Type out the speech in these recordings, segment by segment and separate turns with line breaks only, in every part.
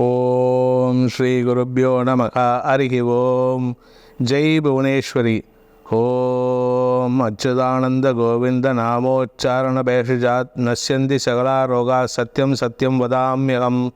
ஓம் ஸ்ரீ குருப்பியோ நம அருகி ஓம். ஜெய் புவனேஸ்வரி. ஓம். அச்சுதானந்த கோவிந்த நாமோச்சாரண பேஷஜாத் நஷ்யந்தி சகலா ரோகா சத்யம் சத்யம் வதாமியகம்.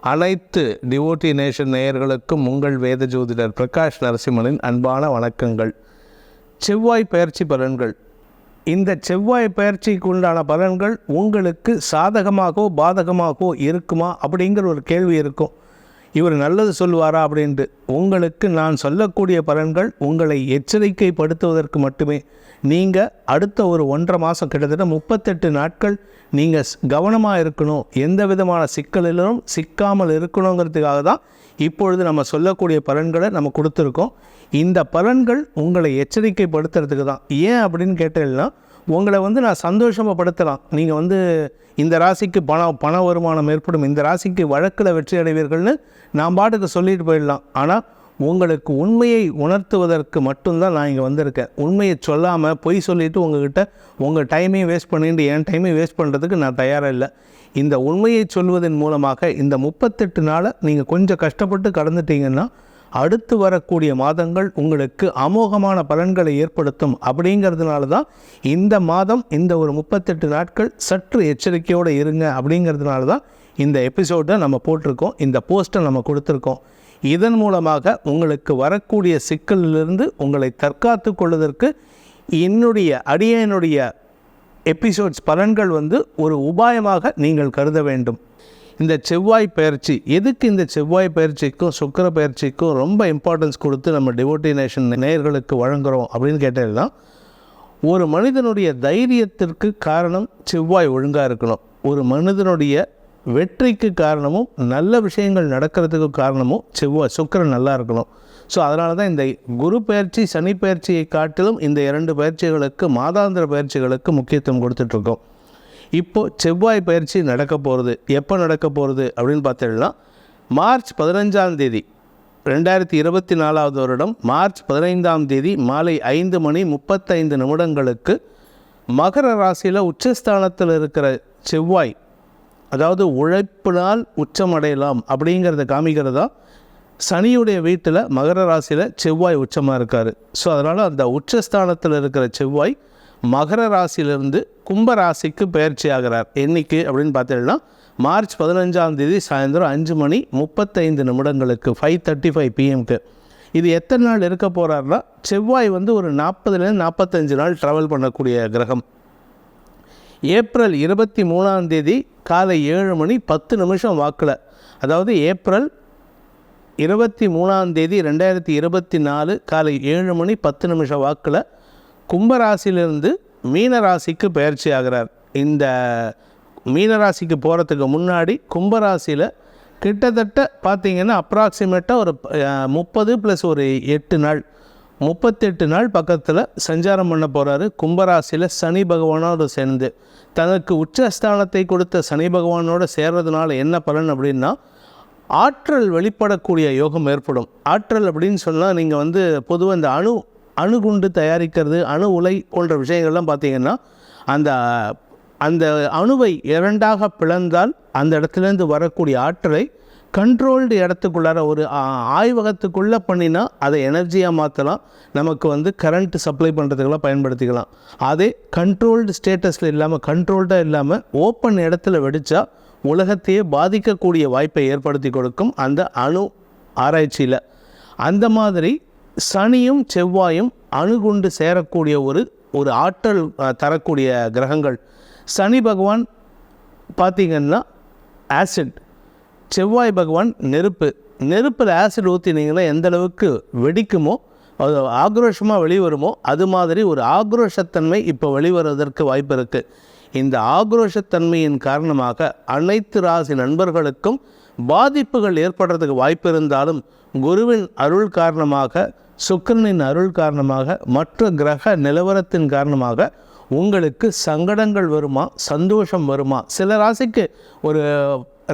அனைத்து டிவோட்டி நேஷன் நேயர்களுக்கும் உங்கள் வேத ஜோதிடர் பிரகாஷ் நரசிம்மனின் அன்பான வணக்கங்கள். செவ்வாய் பயிற்சி பலன்கள். இந்த செவ்வாய் பயிற்சிக்கு உண்டான பலன்கள் உங்களுக்கு சாதகமாகவோ பாதகமாகவோ இருக்குமா அப்படிங்கிற ஒரு கேள்வி இருக்கும். இவர் நல்லது சொல்லுவாரா அப்படின்ட்டு. உங்களுக்கு நான் சொல்லக்கூடிய பலன்கள் உங்களை எச்சரிக்கைப்படுத்துவதற்கு மட்டுமே. நீங்கள் அடுத்த ஒரு ஒன்றரை மாதம் கிட்டத்தட்ட முப்பத்தெட்டு நாட்கள் நீங்கள் கவனமாக இருக்கணும். எந்த விதமான சிக்கலிலும் சிக்காமல் இருக்கணுங்கிறதுக்காக தான் இப்பொழுது நம்ம சொல்லக்கூடிய பலன்களை நம்ம கொடுத்துருக்கோம். இந்த பலன்கள் உங்களை எச்சரிக்கைப்படுத்துறதுக்கு தான். ஏன் அப்படின்னு கேட்டீங்கன்னா உங்களை வந்து நான் சந்தோஷமாக படுத்தலாம். நீங்கள் வந்து இந்த ராசிக்கு பணம் பண வருமானம் ஏற்படும். இந்த ராசிக்கு வழக்கில் வெற்றி அடைவீர்கள்னு நான் பாட்டுக்கு சொல்லிட்டு போயிடலாம். ஆனால் உங்களுக்கு உண்மையை உணர்த்துவதற்கு மட்டும்தான் நான் இங்கே வந்திருக்கேன். உண்மையை சொல்லாமல் பொய் சொல்லிவிட்டு உங்ககிட்ட உங்கள் டைமையும் வேஸ்ட் பண்ணிட்டு என் டைமையும் வேஸ்ட் பண்ணுறதுக்கு நான் தயாராக இல்லை. இந்த உண்மையை சொல்வதன் மூலமாக இந்த முப்பத்தெட்டு நாளை நீங்கள் கொஞ்சம் கஷ்டப்பட்டு கடந்துட்டீங்கன்னா அடுத்து வரக்கூடிய மாதங்கள் உங்களுக்கு அமோகமான பலன்களை ஏற்படுத்தும். அப்படிங்கிறதுனால தான் இந்த மாதம் இந்த ஒரு முப்பத்தெட்டு நாட்கள் சற்று எச்சரிக்கையோடு இருங்க. அப்படிங்கிறதுனால தான் இந்த எபிசோடை நம்ம போட்டிருக்கோம். இந்த போஸ்ட்டை நம்ம கொடுத்துருக்கோம். இதன் மூலமாக உங்களுக்கு வரக்கூடிய சிக்கலிலிருந்து உங்களை தற்காத்து கொள்வதற்கு என்னுடைய அடியனுடைய எபிசோட்ஸ் பலன்கள் வந்து ஒரு உபாயமாக நீங்கள் கருத வேண்டும். இந்த செவ்வாய் பயிற்சி எதுக்கு இந்த செவ்வாய் பயிற்சிக்கும் சுக்கர பயிற்சிக்கும் ரொம்ப இம்பார்ட்டன்ஸ் கொடுத்து நம்ம டிவோட்டினேஷன் நேயர்களுக்கு வழங்குகிறோம் அப்படின்னு கேட்டதுன்னா ஒரு மனிதனுடைய தைரியத்திற்கு காரணம் செவ்வாய் ஒழுங்காக இருக்கணும். ஒரு மனிதனுடைய வெற்றிக்கு காரணமும் நல்ல விஷயங்கள் நடக்கிறதுக்கு காரணமும் செவ்வாய் சுக்கரன் நல்லா இருக்கணும். ஸோ அதனால தான் இந்த குரு பயிற்சி சனி பயிற்சியை காட்டிலும் இந்த இரண்டு பயிற்சிகளுக்கு மாதாந்திர பயிற்சிகளுக்கு முக்கியத்துவம் கொடுத்துட்ருக்கோம். இப்போது செவ்வாய் பயிற்சி நடக்க போகிறது எப்போ நடக்க போகிறது அப்படின்னு பார்த்தீங்கன்னா மார்ச் பதினஞ்சாம் தேதி ரெண்டாயிரத்தி இருபத்தி நாலாவது வருடம் மார்ச் பதினைந்தாம் தேதி மாலை ஐந்து மணி முப்பத்தைந்து நிமிடங்களுக்கு மகர ராசியில் உச்சஸ்தானத்தில் இருக்கிற செவ்வாய் அதாவது உழைப்பினால் உச்சமடையலாம் அப்படிங்கிறத காமிக்கிறதா? சனியுடைய வீட்டில் மகர ராசியில் செவ்வாய் உச்சமாக இருக்கார். ஸோ அதனால் அந்த உச்சஸ்தானத்தில் இருக்கிற செவ்வாய் மகர ராசியிலிருந்து கும்ப ராசிக்கு பயிற்சி ஆகிறார். என்னைக்கு அப்படின்னு பார்த்தீங்கன்னா மார்ச் பதினஞ்சாம் தேதி சாயந்தரம் அஞ்சு மணி முப்பத்தைந்து நிமிடங்களுக்கு ஃபைவ் தேர்ட்டி ஃபைவ் பிஎம்க்கு இது எத்தனை நாள் இருக்க போகிறாருன்னா செவ்வாய் வந்து ஒரு நாற்பதுலேருந்து நாற்பத்தஞ்சு நாள் ட்ராவல் பண்ணக்கூடிய கிரகம். ஏப்ரல் இருபத்தி மூணாம் தேதி காலை ஏழு மணி பத்து நிமிஷம் வாக்கில். அதாவது ஏப்ரல் இருபத்தி மூணாம் தேதி ரெண்டாயிரத்தி இருபத்தி நாலு காலை ஏழு மணி பத்து நிமிஷம் வாக்கில் கும்பராசிலிருந்து மீனராசிக்கு பயிற்சி ஆகிறார். இந்த மீனராசிக்கு போகிறதுக்கு முன்னாடி கும்பராசியில் கிட்டத்தட்ட பார்த்திங்கன்னா அப்ராக்சிமேட்டாக ஒரு முப்பது ப்ளஸ் ஒரு எட்டு நாள். முப்பத்தெட்டு நாள் பக்கத்தில் சஞ்சாரம் பண்ண போகிறாரு கும்பராசியில் சனி பகவானோடு சேர்ந்து. தனக்கு உச்சஸ்தானத்தை கொடுத்த சனி பகவானோடு சேர்றதுனால என்ன பலன் அப்படின்னா ஆற்றல் வெளிப்படக்கூடிய யோகம் ஏற்படும். ஆற்றல் அப்படின்னு சொன்னால் நீங்கள் வந்து பொதுவாக இந்த அணு அணுகுண்டு தயாரிக்கிறது அணு உலை போன்ற விஷயங்கள்லாம் பார்த்திங்கன்னா அந்த அந்த அணுவை இரண்டாக பிளந்தால் அந்த இடத்துலேருந்து வரக்கூடிய ஆற்றலை கண்ட்ரோல்டு இடத்துக்குள்ளார ஒரு ஆய்வகத்துக்குள்ளே பண்ணினா அதை எனர்ஜியாக மாற்றலாம் நமக்கு வந்து கரண்ட் சப்ளை பண்ணுறதுக்கெல்லாம் பயன்படுத்திக்கலாம். அதே கண்ட்ரோல்டு ஸ்டேட்டஸில் இல்லாமல் கண்ட்ரோல்டாக இல்லாமல் ஓப்பன் இடத்துல வெடித்தா உலகத்தையே பாதிக்கக்கூடிய வாய்ப்பை ஏற்படுத்தி கொடுக்கும் அந்த அணு ஆராய்ச்சியில். அந்த மாதிரி சனியும் செவ்வாயும் அணுகுண்டு சேரக்கூடிய ஒரு ஒரு ஆற்றல் தரக்கூடிய கிரகங்கள். சனி பகவான் பார்த்திங்கன்னா ஆசிட் செவ்வாய் பகவான் நெருப்பு. நெருப்பில் ஆசிட் ஊற்றினீங்கன்னா எந்த அளவுக்கு வெடிக்குமோ அது ஆக்ரோஷமாக வெளிவருமோ அது மாதிரி ஒரு ஆக்ரோஷத்தன்மை இப்போ வெளிவருவதற்கு வாய்ப்பு இருக்குது இந்த ஆக்ரோஷத்தன்மையின் காரணமாக அனைத்து ராசி நண்பர்களுக்கும் பாதிப்புகள் ஏற்படுறதுக்கு வாய்ப்பு இருந்தாலும் குருவின் அருள் காரணமாக சுக்கரனின் அருள் காரணமாக மற்ற கிரக நிலவரத்தின் காரணமாக உங்களுக்கு சங்கடங்கள் வருமா சந்தோஷம் வருமா? சில ராசிக்கு ஒரு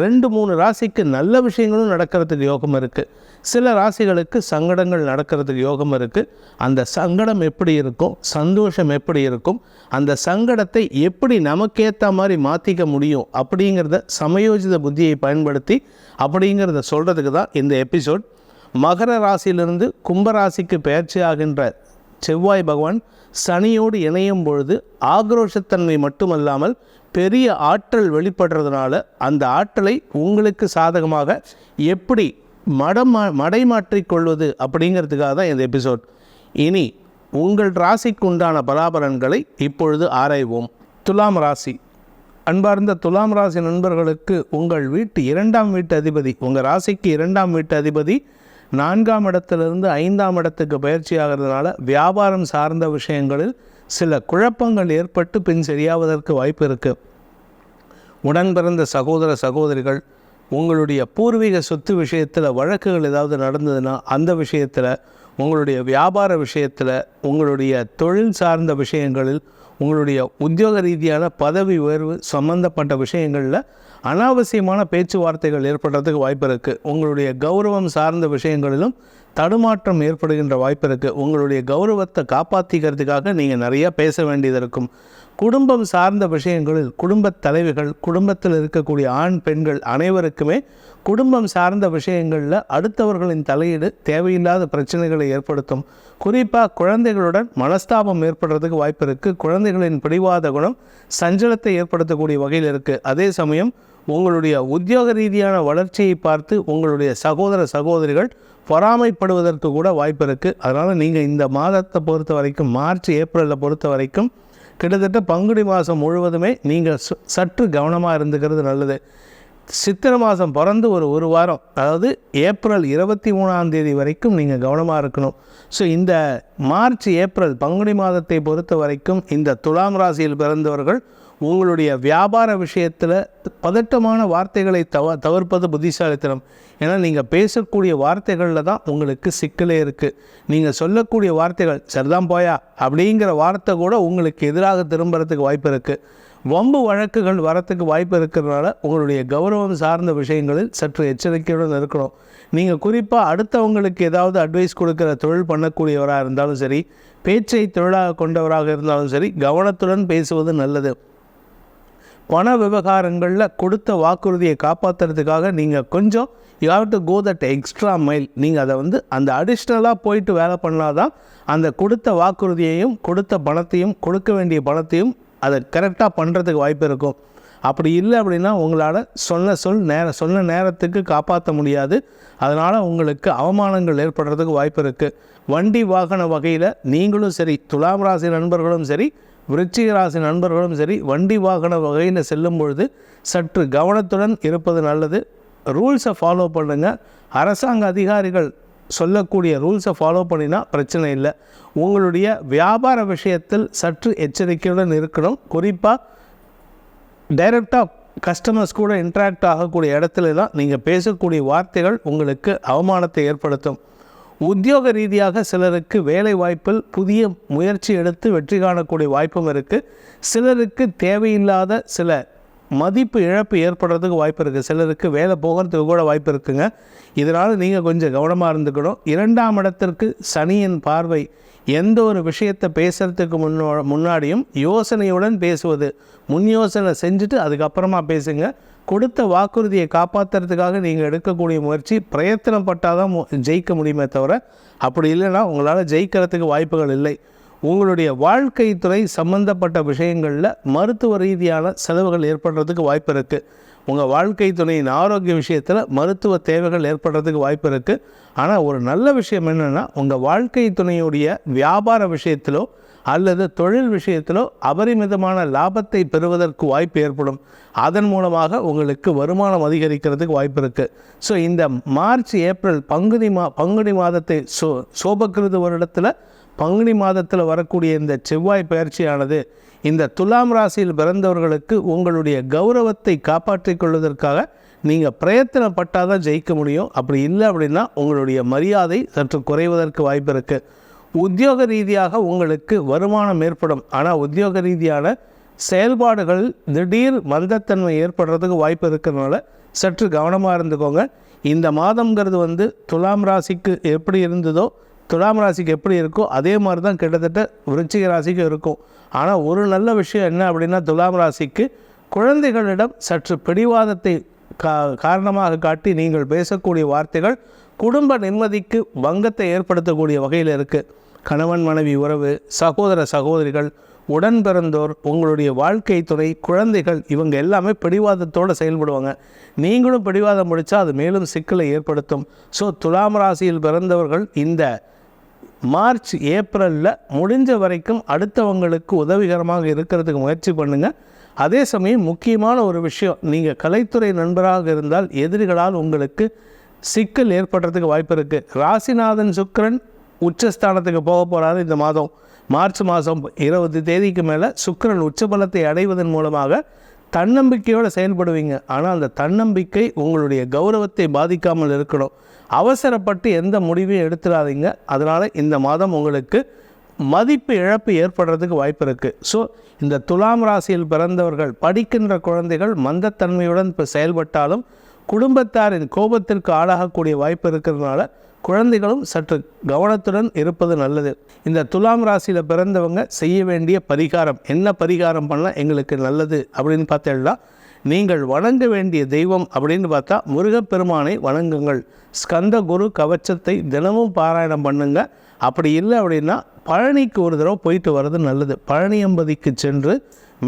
ரெண்டு மூணு ராசிக்கு நல்ல விஷயங்களும் நடக்கிறதுக்கு யோகம் இருக்குது சில ராசிகளுக்கு சங்கடங்கள் நடக்கிறதுக்கு யோகம் இருக்குது அந்த சங்கடம் எப்படி இருக்கும்? சந்தோஷம் எப்படி இருக்கும்? அந்த சங்கடத்தை எப்படி நமக்கேற்ற மாதிரி மாற்றிக்க முடியும்? அப்படிங்கிறத சமயோஜித புத்தியை பயன்படுத்தி அப்படிங்கிறத சொல்கிறதுக்கு தான் இந்த எபிசோட். மகர ராசியிலிருந்து கும்பராசிக்கு பயிற்சி ஆகின்ற செவ்வாய் பகவான் சனியோடு இணையும் பொழுது ஆக்ரோஷத்தன்மை மட்டுமல்லாமல் பெரிய ஆற்றல் வெளிப்படுறதுனால அந்த ஆற்றலை உங்களுக்கு சாதகமாக எப்படி மடமா மடைமாற்றிக்கொள்வது அப்படிங்கிறதுக்காக தான் இந்த எபிசோட். இனி உங்கள் ராசிக்கு உண்டான பலாபலன்களை இப்பொழுது ஆராய்வோம். துலாம் ராசி. அன்பார்ந்த துலாம் ராசி நண்பர்களுக்கு உங்கள் வீட்டு இரண்டாம் வீட்டு அதிபதி உங்கள் ராசிக்கு இரண்டாம் வீட்டு அதிபதி நான்காம் இடத்திலிருந்து ஐந்தாம் இடத்துக்கு பயிற்சி ஆகிறதுனால வியாபாரம் சார்ந்த விஷயங்களில் சில குழப்பங்கள் ஏற்பட்டு பின் சரியாவதற்கு வாய்ப்பு இருக்குது உடன் பிறந்த சகோதர சகோதரிகள் உங்களுடைய பூர்வீக சொத்து விஷயத்தில் வழக்குகள் ஏதாவது நடந்ததுன்னா அந்த விஷயத்தில் உங்களுடைய வியாபார விஷயத்தில் உங்களுடைய தொழில் சார்ந்த விஷயங்களில் உங்களுடைய உத்தியோக ரீதியான பதவி உயர்வு சம்பந்தப்பட்ட விஷயங்களில் அனாவசியமான பேச்சுவார்த்தைகள் ஏற்படுறதுக்கு வாய்ப்பு இருக்குது உங்களுடைய கௌரவம் சார்ந்த விஷயங்களிலும் தடுமாற்றம் ஏற்படுகின்ற வாய்ப்பு இருக்குது உங்களுடைய கௌரவத்தை காப்பாற்றிக்கிறதுக்காக நீங்கள் நிறையா பேச வேண்டியது இருக்கும். குடும்பம் சார்ந்த விஷயங்களில் குடும்பத் தலைவிகள் குடும்பத்தில் இருக்கக்கூடிய ஆண் பெண்கள் அனைவருக்குமே குடும்பம் சார்ந்த விஷயங்களில் அடுத்தவர்களின் தலையீடு தேவையில்லாத பிரச்சனைகளை ஏற்படுத்தும். குறிப்பாக குழந்தைகளுடன் மனஸ்தாபம் ஏற்படுறதுக்கு வாய்ப்பு இருக்குது குழந்தைகளின் பிடிவாத குணம் சஞ்சலத்தை ஏற்படுத்தக்கூடிய வகையில் இருக்குது அதே சமயம் உங்களுடைய உத்தியோக ரீதியான வளர்ச்சியை பார்த்து உங்களுடைய சகோதர சகோதரிகள் பொறாமைப்படுவதற்கு கூட வாய்ப்பு இருக்குது அதனால் நீங்கள் இந்த மாதத்தை பொறுத்த வரைக்கும் மார்ச் ஏப்ரலில் பொறுத்த வரைக்கும் கிட்டத்தட்ட பங்குனி மாதம் முழுவதுமே நீங்கள் சற்று கவனமாக இருந்துக்கிறது நல்லது. சித்திரை மாதம் பிறந்து ஒரு ஒரு வாரம் அதாவது ஏப்ரல் இருபத்தி மூணாம் தேதி வரைக்கும் நீங்கள் கவனமாக இருக்கணும். ஸோ இந்த மார்ச் ஏப்ரல் பங்குனி மாதத்தை பொறுத்த வரைக்கும் இந்த துலாம் ராசியில் பிறந்தவர்கள் உங்களுடைய வியாபார விஷயத்தில் பதட்டமான வார்த்தைகளை தவ தவிர்ப்பது புத்திசாலித்தனம். ஏன்னா நீங்கள் பேசக்கூடிய வார்த்தைகளில் தான் உங்களுக்கு சிக்கலே இருக்குது நீங்கள் சொல்லக்கூடிய வார்த்தைகள் சரிதான் போயா அப்படிங்கிற வார்த்தை கூட உங்களுக்கு எதிராக திரும்புறதுக்கு வாய்ப்பு இருக்குது வம்பு வழக்குகள் வரத்துக்கு வாய்ப்பு இருக்கிறதுனால உங்களுடைய கௌரவம் சார்ந்த விஷயங்களில் சற்று எச்சரிக்கையுடன் இருக்கணும். நீங்கள் குறிப்பாக அடுத்தவங்களுக்கு ஏதாவது அட்வைஸ் கொடுக்குற தொழில் பண்ணக்கூடியவராக இருந்தாலும் சரி பேச்சை தொழிலாக கொண்டவராக இருந்தாலும் சரி கவனத்துடன் பேசுவது நல்லது. பண விவகாரங்களில் கொடுத்த வாக்குறுதியை காப்பாற்றுறதுக்காக நீங்கள் கொஞ்சம் you have to go that extra mile நீங்கள் அதை வந்து அந்த அடிஷ்னலாக போயிட்டு வேலை பண்ணாதான் அந்த கொடுத்த வாக்குறுதியையும் கொடுத்த பணத்தையும் கொடுக்க வேண்டிய பணத்தையும் அதை கரெக்டாக பண்ணுறதுக்கு வாய்ப்பு இருக்கும். அப்படி இல்லை அப்படின்னா உங்களால் சொன்ன சொல் நேர சொன்ன நேரத்துக்கு காப்பாற்ற முடியாது. அதனால் உங்களுக்கு அவமானங்கள் ஏற்படுறதுக்கு வாய்ப்பு இருக்குது வண்டி வாகன வகையில் நீங்களும் சரி துலாம் ராசி நண்பர்களும் சரி விருச்சிக ராசி நண்பர்களும் சரி வண்டி வாகன வகையில் செல்லும் பொழுது சற்று கவனத்துடன் இருப்பது நல்லது. ரூல்ஸை ஃபாலோ பண்ணுங்கள் அரசாங்க அதிகாரிகள் சொல்லக்கூடிய ரூல்ஸை ஃபாலோ பண்ணினா பிரச்சனை இல்லை. உங்களுடைய வியாபார விஷயத்தில் சற்று எச்சரிக்கையுடன் இருக்கணும். குறிப்பாக டைரெக்டாக கஸ்டமர்ஸ் கூட இன்ட்ராக்ட் ஆகக்கூடிய இடத்துல தான் நீங்கள் பேசக்கூடிய வார்த்தைகள் உங்களுக்கு அவமானத்தை ஏற்படுத்தும். உத்தியோக ரீதியாக சிலருக்கு வேலை வாய்ப்பில் புதிய முயற்சி எடுத்து வெற்றி காணக்கூடிய வாய்ப்பும் இருக்குது சிலருக்கு தேவையில்லாத சில மதிப்பு இழப்பு ஏற்படுறதுக்கு வாய்ப்பு இருக்குது சிலருக்கு வேலை போகிறதுக்கு கூட வாய்ப்பு இருக்குங்க. இதனால் நீங்கள் கொஞ்சம் கவனமாக இருந்துக்கணும். இரண்டாம் இடத்திற்கு சனியின் பார்வை எந்த ஒரு விஷயத்தை பேசுகிறதுக்கு முன்னோ முன்னாடியும் யோசனையுடன் பேசுவது முன் யோசனை செஞ்சுட்டு அதுக்கப்புறமா பேசுங்க. கொடுத்த வாக்குறுதியை காப்பாற்றுறதுக்காக நீங்கள் எடுக்கக்கூடிய முயற்சி பிரயத்தனப்பட்டால் தான் ஜெயிக்க முடியுமே தவிர அப்படி இல்லைன்னா உங்களால் ஜெயிக்கிறதுக்கு வாய்ப்புகள் இல்லை. உங்களுடைய வாழ்க்கை துறை சம்பந்தப்பட்ட விஷயங்களில் மருத்துவ ரீதியான செலவுகள் ஏற்படுறதுக்கு வாய்ப்பு இருக்குது உங்கள் வாழ்க்கை துணையின் ஆரோக்கிய விஷயத்தில் மருத்துவ தேவைகள் ஏற்படுறதுக்கு வாய்ப்பு இருக்குது ஆனால் ஒரு நல்ல விஷயம் என்னென்னா உங்கள் வாழ்க்கை துணையுடைய வியாபார விஷயத்திலோ அல்லது தொழில் விஷயத்திலோ அபரிமிதமான லாபத்தை பெறுவதற்கு வாய்ப்பு ஏற்படும். அதன் மூலமாக உங்களுக்கு வருமானம் அதிகரிக்கிறதுக்கு வாய்ப்பு இருக்குது ஸோ இந்த மார்ச் ஏப்ரல் பங்குனி மா பங்குனி மாதத்தை சோ சோபக்கிருது வருடத்தில் பங்குனி மாதத்தில் வரக்கூடிய இந்த செவ்வாய் பயிற்சியானது இந்த துலாம் ராசியில் பிறந்தவர்களுக்கு உங்களுடைய கௌரவத்தை காப்பாற்றிக் கொள்வதற்காக நீங்கள் பிரயத்தனப்பட்டால் தான் ஜெயிக்க முடியும். அப்படி இல்லை அப்படின்னா உங்களுடைய மரியாதை சற்று குறைவதற்கு வாய்ப்பு இருக்குது உத்தியோக ரீதியாக உங்களுக்கு வருமானம் ஏற்படும். ஆனால் உத்தியோக ரீதியான செயல்பாடுகள் திடீர் மந்தத்தன்மை ஏற்படுறதுக்கு வாய்ப்பு இருக்கிறதுனால சற்று கவனமாக இருந்துக்கோங்க. இந்த மாதம்ங்கிறது வந்து துலாம் ராசிக்கு எப்படி இருந்ததோ துலாம் ராசிக்கு எப்படி இருக்கோ அதே மாதிரி தான் கிட்டத்தட்ட விருச்சிக ராசிக்கும் இருக்கும். ஆனால் ஒரு நல்ல விஷயம் என்ன அப்படின்னா துலாம் ராசிக்கு குழந்தைகளிடம் சற்று பிடிவாதத்தை கா காரணமாக காட்டி நீங்கள் பேசக்கூடிய வார்த்தைகள் குடும்ப நிம்மதிக்கு வங்கத்தை ஏற்படுத்தக்கூடிய வகையில் இருக்குது கணவன் மனைவி உறவு சகோதர சகோதரிகள் உடன் பிறந்தோர் உங்களுடைய வாழ்க்கை துறை குழந்தைகள் இவங்க எல்லாமே பிடிவாதத்தோடு செயல்படுவாங்க. நீங்களும் பிடிவாதம் முடித்தா அது மேலும் சிக்கலை ஏற்படுத்தும். ஸோ துலாம் ராசியில் பிறந்தவர்கள் இந்த மார்ச் ஏப்ரலில் முடிஞ்ச வரைக்கும் அடுத்தவங்களுக்கு உதவிகரமாக இருக்கிறதுக்கு முயற்சி பண்ணுங்கள் அதே சமயம் முக்கியமான ஒரு விஷயம் நீங்கள் கலைத்துறை நண்பராக இருந்தால் எதிரிகளால் உங்களுக்கு சிக்கல் ஏற்படுறதுக்கு வாய்ப்பு இருக்குது ராசிநாதன் சுக்கிரன் உச்சஸ்தானத்துக்கு போக போகிறாரு இந்த மாதம். மார்ச் மாதம் இருபது தேதிக்கு மேலே சுக்கரன் உச்சபலத்தை அடைவதன் மூலமாக தன்னம்பிக்கையோடு செயல்படுவீங்க. ஆனால் அந்த தன்னம்பிக்கை உங்களுடைய கௌரவத்தை பாதிக்காமல் இருக்கணும். அவசரப்பட்டு எந்த முடிவையும் எடுத்துடாதீங்க. அதனால் இந்த மாதம் உங்களுக்கு மதிப்பு இழப்பு ஏற்படுறதுக்கு வாய்ப்பு இருக்குது ஸோ இந்த துலாம் ராசியில் பிறந்தவர்கள் படிக்கின்ற குழந்தைகள் மந்தத்தன்மையுடன் இப்போ செயல்பட்டாலும் குடும்பத்தாரின் கோபத்திற்கு ஆளாகக்கூடிய வாய்ப்பு இருக்கிறதுனால குழந்தைகளும் சற்று கவனத்துடன் இருப்பது நல்லது. இந்த துலாம் ராசியில் பிறந்தவங்க செய்ய வேண்டிய பரிகாரம் என்ன பரிகாரம் பண்ணால் எங்களுக்கு நல்லது அப்படின்னு பார்த்தேன்னா நீங்கள் வணங்க வேண்டிய தெய்வம் அப்படின்னு பார்த்தா முருகப்பெருமானை வணங்குங்கள். ஸ்கந்த குரு கவச்சத்தை தினமும் பாராயணம் பண்ணுங்க. அப்படி இல்லை அப்படின்னா பழனிக்கு ஒரு தடவை போயிட்டு வர்றது நல்லது. பழனி அம்பதிக்கு சென்று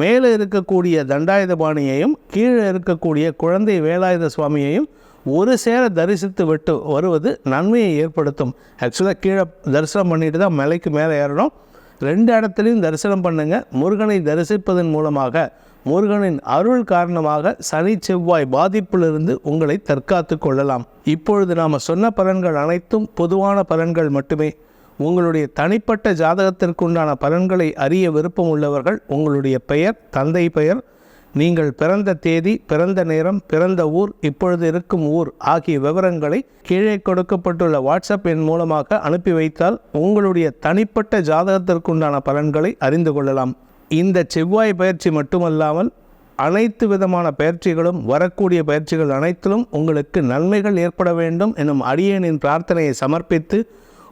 மேலே இருக்கக்கூடிய தண்டாயுதபாணியையும் கீழே இருக்கக்கூடிய குழந்தை வேலாயுத சுவாமியையும் ஒரு சேர தரிசித்து விட்டு வருவது நன்மையை ஏற்படுத்தும். ஆக்சுவலாக கீழே தரிசனம் பண்ணிட்டு தான் மலைக்கு மேலே ஏறணும். ரெண்டு இடத்துலையும் தரிசனம் பண்ணுங்கள் முருகனை தரிசிப்பதன் மூலமாக முருகனின் அருள் காரணமாக சனி செவ்வாய் பாதிப்பிலிருந்து உங்களை தற்காத்து கொள்ளலாம். இப்பொழுது நாம் சொன்ன பலன்கள் அனைத்தும் பொதுவான பலன்கள் மட்டுமே. உங்களுடைய தனிப்பட்ட ஜாதகத்திற்குண்டான பலன்களை அறிய விருப்பம் உள்ளவர்கள் உங்களுடைய பெயர் தந்தை பெயர் நீங்கள் பிறந்த தேதி பிறந்த நேரம் பிறந்த ஊர் இப்பொழுது இருக்கும் ஊர் ஆகிய விவரங்களை கீழே கொடுக்கப்பட்டுள்ள வாட்ஸ்அப் எண் மூலமாக அனுப்பி வைத்தால் உங்களுடைய தனிப்பட்ட ஜாதகத்திற்குண்டான பலன்களை அறிந்து கொள்ளலாம். இந்த செவ்வாய் பயிற்சி மட்டுமல்லாமல் அனைத்து விதமான பயிற்சிகளும் வரக்கூடிய பயிற்சிகள் அனைத்திலும் உங்களுக்கு நன்மைகள் ஏற்பட வேண்டும் எனும் அடியேனின் பிரார்த்தனையை சமர்ப்பித்து